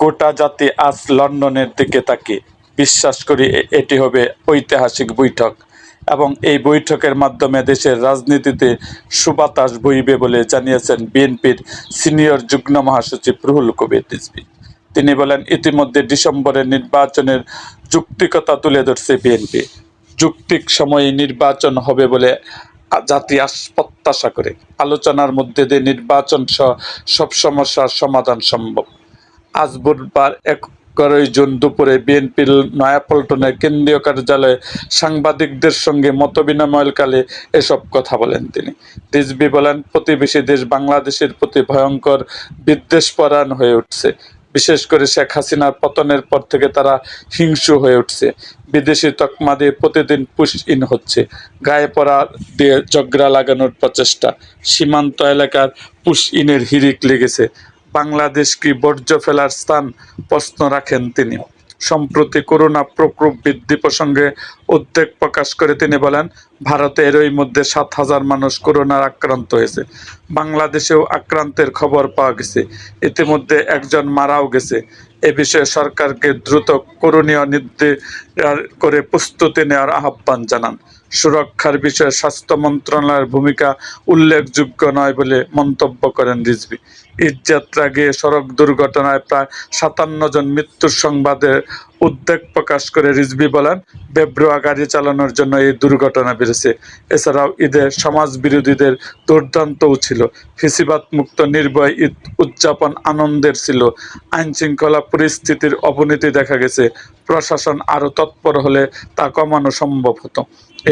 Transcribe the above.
গোটা জাতি আজ লন্ডনের দিকে তাকে। বিশ্বাস করি এটি হবে ঐতিহাসিক বৈঠক এবং এই বৈঠকের মাধ্যমে দেশের রাজনীতিতে সুবাতাস বইবে বলে জানিয়েছেন বিএনপির সিনিয়র যুগ্ম মহাসচিব রুহুল কবির রিজভী। তিনি বলেন, ইতিমধ্যে ডিসেম্বরের নির্বাচনের যুক্তিকতা তুলে ধরছে বিএনপি। যুক্তিক সময়ে নির্বাচন হবে বলে জাতি প্রত্যাশা করে। আলোচনার মধ্যে দিয়ে নির্বাচন সহ সব সমস্যার সমাধান সম্ভব। আজ বুধবার এগারোই জুন দুপুরে বিএনপির নয়াপল্টনের কেন্দ্রীয় কার্যালয়ে সাংবাদিকদের সঙ্গে মতবিনিময়কালে এসব কথা বলেন তিনি। রিজভি বলেন, প্রতিবেশী দেশ বাংলাদেশের প্রতি ভয়ঙ্কর বিদ্বেষপরায়ণ হয়ে উঠছে। বিশেষ করে শেখ হাসিনার পতনের পর থেকে তারা হিংসু হয়ে উঠছে। বিদেশি তকমা দিয়ে প্রতিদিন পুশ ইন হচ্ছে। গায়ে পড়া দিয়ে জগড়া লাগানোর প্রচেষ্টা। সীমান্ত এলাকার পুশ ইনের হিরিক লেগেছে। বাংলাদেশ কি বর্জ্য ফেলার স্থান প্রশ্ন রাখেন তিনি। সম্প্রতি করোনা প্রকোপ বৃদ্ধি প্রসঙ্গে উদ্বেগ প্রকাশ করে তিনি বলেন, ভারতে এরই মধ্যে সাত হাজার মানুষ করোনার আক্রান্ত হয়েছে। বাংলাদেশেও আক্রান্তের খবর পাওয়া গেছে। ইতিমধ্যে একজন মারাও গেছে। এ বিষয়ে সরকারকে দ্রুত করণীয় নির্দেশ করে প্রস্তুতি নেওয়ার আহ্বান জানান। সুরক্ষার বিষয়ে স্বাস্থ্য মন্ত্রণালয়ের ভূমিকা উল্লেখযোগ্য নয় বলে মন্তব্য করেন রিজভি। ঈদযাত্রা গিয়ে সড়ক দুর্ঘটনায় প্রায় সাতান্ন জন মৃত্যুর সংবাদে উদ্বেগ প্রকাশ করে রিজভি বলেন বেব্রোয়া গাড়ি চালানোর জন্য এই দুর্ঘটনা বেড়েছে। এছাড়াও ঈদে সমাজ বিরোধীদের দুর্দান্তও ছিল। ফিসিবাদ মুক্ত নির্ভয় ঈদ উদযাপন আনন্দের ছিল। আইন শৃঙ্খলা পরিস্থিতির অবনতি দেখা গেছে। প্রশাসন আরও তৎপর হলে তা কমানো সম্ভব হতো।